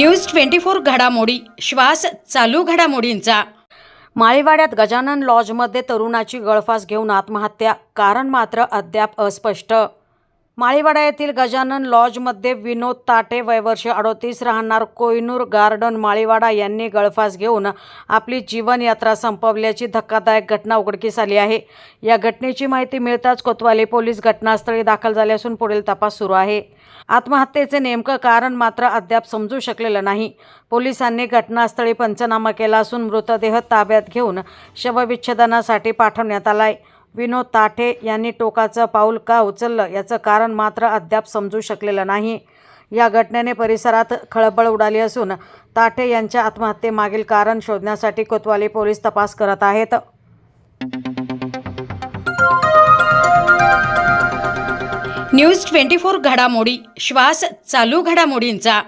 News twenty four घडामोडी. श्वास चालू घडामोडींचा. माळीवाड्यात गजानन लॉजमध्ये तरुणाची गळफास घेऊन आत्महत्या. कारण मात्र अद्याप अस्पष्ट. माळीवाडा येथील गजानन लॉजमध्ये विनोद ताटे वयवर्ष अडोतीस राहणार कोयनूर गार्डन माळीवाडा यांनी गळफास घेऊन आपली जीवनयात्रा संपवल्याची धक्कादायक घटना उघडकीस आली आहे. या घटनेची माहिती मिळताच कोतवाली पोलीस घटनास्थळी दाखल झाले असून पुढील तपास सुरू आहे. आत्महत्येचे नेमकं कारण मात्र अद्याप समजू शकलेलं नाही. पोलिसांनी घटनास्थळी पंचनामा केला असून मृतदेह ताब्यात घेऊन शवविच्छेदनासाठी पाठवण्यात आला आहे विनोद ताठे यांनी टोकाचं पाऊल का उचललं? याचं कारण मात्र अद्याप समजू शकलेलं नाही. या घटनेने परिसरात खळबळ उडाली असून ताठे यांच्या आत्महत्येमागील कारण शोधण्यासाठी कोतवाली पोलीस तपास करत आहेत. न्यूज ट्वेंटी फोर घडामोडी श्वास चालू घडामोडींचा.